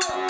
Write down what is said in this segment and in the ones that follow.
박수!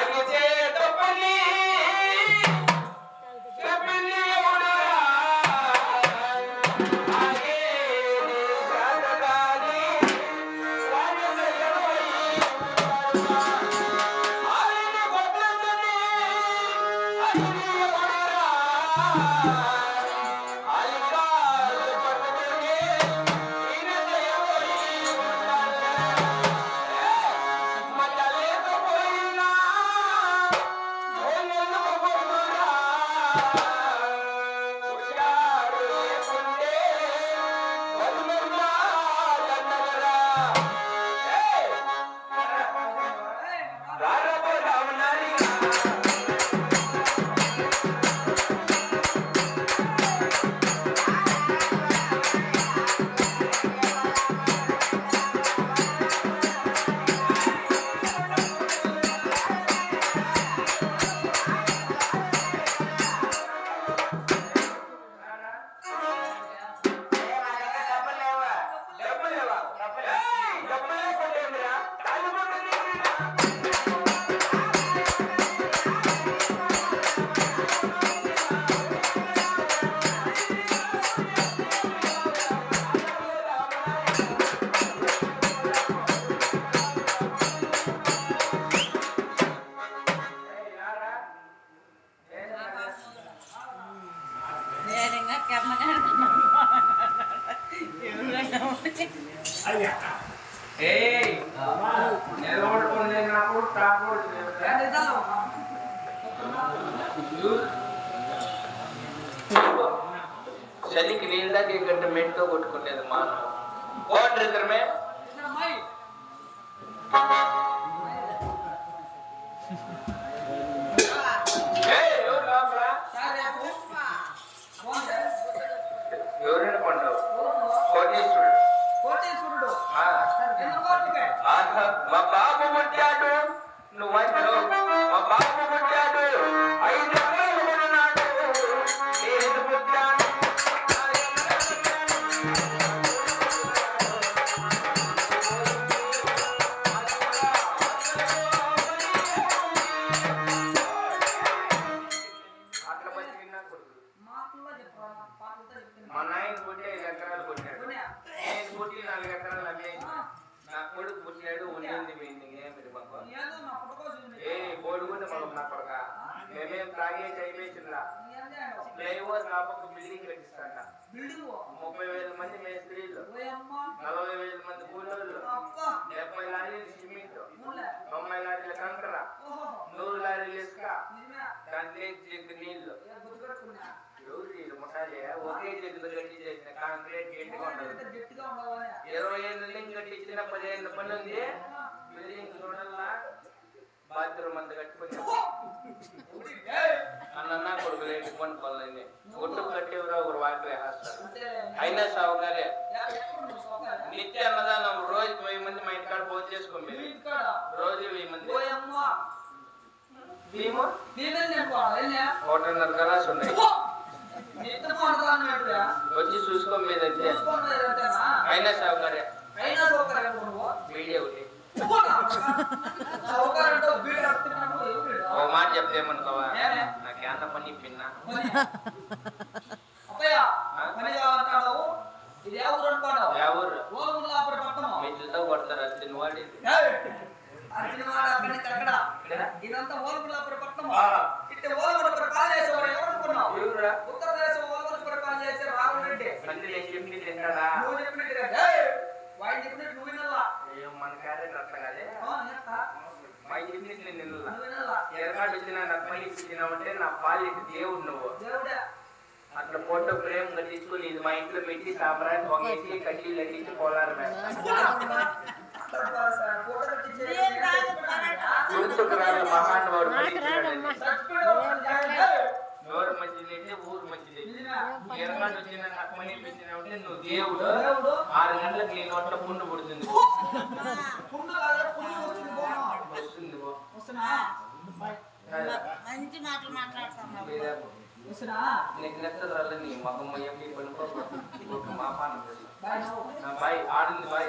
Ай, где это. నిలబడుకునేటప్పుడు top చలికి నీళ్ళ దాకా ఇక్కడ మెట్తో కొట్టుకునేది మానవ వాటర్ ఇద్దరమే ఏ కోడి మనం నా కొడక? మేమేం తాగేసి అయిపోయిందా ఫ్లైఓవర్ బిల్డింగ్ ముప్పై వేల మంది మేస్త్రీలు నలభై వేల మంది కూలోళ్ళు డెబ్బై లారీలు సిమెంట్ తొంభై లారీల కంకర నూరు లారీలు ఇసుక దాంట్లో జగ్గు నీళ్ళు ఒకే జగ్గులో గట్టి చేసిన కాంక్రీట్ గట్టిగా ఉండదు. ఇరవై ఏళ్ళ నుంచి పదిహేను పని ఉంది. బిల్డింగ్ చూడాలా బాత్రూమ్ అంత కట్టుకుని అన్న కొడుకులు ఎట్టుకొని పనులన్నీ ఒట్టు కట్టేవరా ఒకరు వాటి వేస్తారు అయినా సావుగారే నిత్య అన్నదానం రోజు వెయ్యి మంది మా ఇంటికాడ ఫోన్ చేసుకోండి మీరు. రోజు వెయ్యి మంది భీము ఒకటిన్నర గలాస్ ఉన్నాయి వచ్చి చూసుకో మీదంటే అయినా సావుగారే అయినా సౌకర్యం నువ్వు వీడియో ఒకటి సౌకర్యంతో బీడు కడుతున్నాడు ఒక మాట చెప్తేమనుకోవా ఏమే? నాకు ఎంత పని పిన్నా అప్పయ్య పని కావాలంటాడు వచ్చిన నాకు పని ఇచ్చినావంటే నా పాలిటి దేవుడు నువ్వు. అట్లా ఫోటో ప్రేమ కట్టించుకుని ఇది మా ఇంట్లో పెట్టి సాంబ్రాన్ని పొంగేసి కడ్డీలు కట్టించి పోలారు. గుర్తుకు రాని. మహానుభావుడు. ఎవరు మంచిది అయితే ఊరు మంచిది. ఎరగాడు వచ్చిన నాకు పని ఇప్పించినావంటే నువ్వు దేవుడు. ఆరు గంటలకు నీ నోట్ల పుండు పుడుతుంది. పనుకో మా పాన బాయ్. నువ్వు. నా బాయ్ ఆడింది బాయ్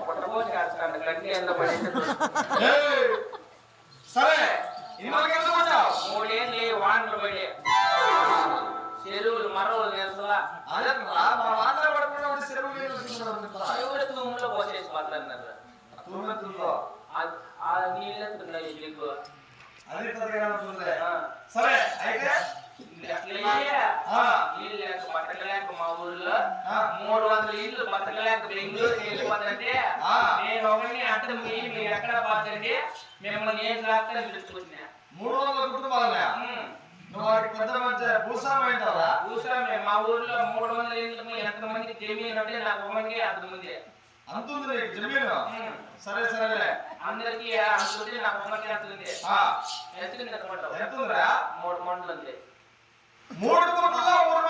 పుట్టబోసి కాస్తాను కంటి ఎంత ఏయ్! సరే మూడేళ్ళు వానలు పడి చెరువులు మరవలు నెలసలా అదేంట్రా, మా వాటిలో పడుకున్నప్పుడు చెరువు నీళ్ళు తీసుకున్నాడు అనుకుంటా. దేవుడి తూములో పోసేసి మాట్లాడినారు. నీళ్ళు నీకు? అది. సరే అయితే నీళ్ళు లేక బతకలేక మా ఊర్లో. మూడు వందల ఇల్లు బతకలేక బెంగళూరు వెళ్ళిపోతుంటే ఆ. నేను ఒకరిని అర్థం మీ మీరు ఎక్కడ పోతండి మిమ్మల్ని ఏం రాత్రి పిలుచుకుంటున్నా మూడు వందల మంచి భూస్వామి మా ఊర్లో మూడు వందల ఇల్లు ఎంతమంది జమీన్ అంటే నాకు ఒకరికి అంతమంది. అంతుంది జమీను? సరే సరేలే. అందరికి అంతుంది నాకు అంతుంది కట్టమంటావు ఎంత ఉందిరా? మూడు మండలు ఉంది. మూడు గుంటల్లో మూడు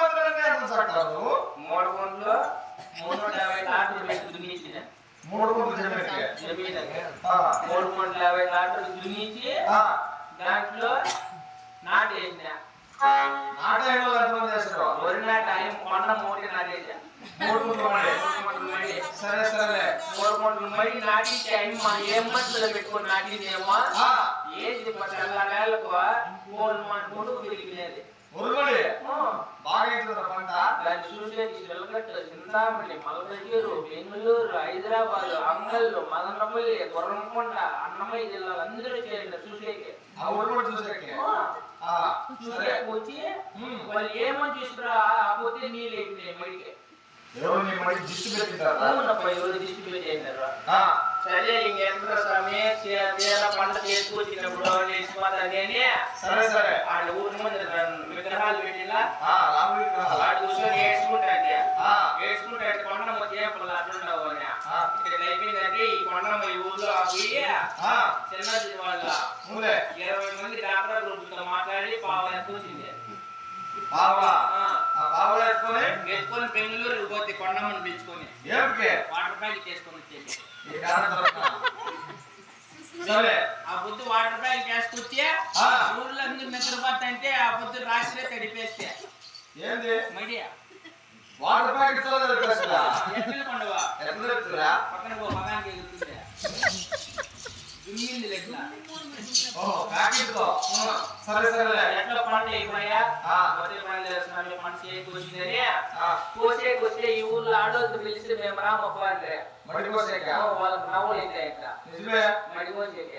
చట్టారు నువ్వు మూడు మండలు మూడు వందల యాభై లాటలు పెట్టి దున్నించిన మూడు జమీన్ మూడు వందల యాభై లాటలు దున్నించి దాంట్లో నాటు వేసిన నాట ఎంతమంది చేశారు? వరి నాటు ఆయన కొండ మూడు నాటేసా మూడు మడి మూడు మడి సరే సరేలే. మూడు మడి మా ఏం మనుషులు పెట్టుకొని నాటిందేమో ఏది తెల్లవేళ్ళకు మూడు మంది ముడుకు పెరిగినది ఉరుమడి బాగా అవుతుందా పంట. దాన్ని చూసేది వెలగట్టు చింతామణి బెంగళూరు హైదరాబాద్ అంగళ్ళు మదనపల్లి గుర్రంకొండ అన్నమయ్య జిల్లాలు అందరూ చేయండి చూసేకి. ఆ ఉరుమడి చూసేకి. వచ్చి. వాళ్ళు ఏమని చూసిరా పోతే నీళ్ళు అయిపోయినాయి మడికి ఎవరు నీ మడి దిష్టి పెట్టింటారా అవునప్ప ఎవరు దిష్టి పెట్టేసినారు ఆ, సరే చే- తీర పంట చేసుకొచ్చినప్పుడు అని సరే సరే. ఆడ ఊరి ముందు విగ్రహాలు పెట్టినా ఆ, రాము విగ్రహాలు. వాడు కూర్చొని ఏడ్చుకుంటాంటే ఆ, ఏడ్చుకుంటే కొండమ్మ చేపలు అట్లుండవు ఇక్కడ అయిపోయిందంటే ఈ కొండమ్మ ఈ ఊర్లో చిన్నది వాళ్ళ ఇరవై మంది డాక్టర్ గ్రూపులతో మాట్లాడి పావు ఎంత వచ్చింది బావా ఆ, ఆ బావలు వేసుకొని ఎత్తుకొని బెంగళూరు పోతే కొండమ్మని పిలుచుకొని వాటర్ ప్యాకెట్ చేసుకొని వచ్చేసి? సరే. ఆ పొద్దు వాటర్ ప్యాకెట్ చేసుకొచ్చి ఆ. ఊర్లో అందరూ నిద్రపోతుంటే ఆ పొద్దు రాత్రి తడిపేస్తే. ఏంది? మడియా. వాటర్ ప్యాకెట్తో దొరికేస్తుందా? ఎక్కడ పండుగ. ఎంత దొరుకుతుందా పక్కన పో మగానికి ఎగురుతుంటే దుమ్మింది లెక్క. ఓహో ప్యాకెట్ సరే సరేలే ఎట్లా పండు అయిపోయా. మొదటి చేస్తున్నాను పండు చేతికి వచ్చిందని ఆ, కోసే కోసే ఈ ఊర్లో ఆడోళ్ళు పిలిచి మేము రామప్ప అంటే మడి కోసేక వాళ్ళకి నవ్వులు అయితే నిజమే. మడి కోసేకి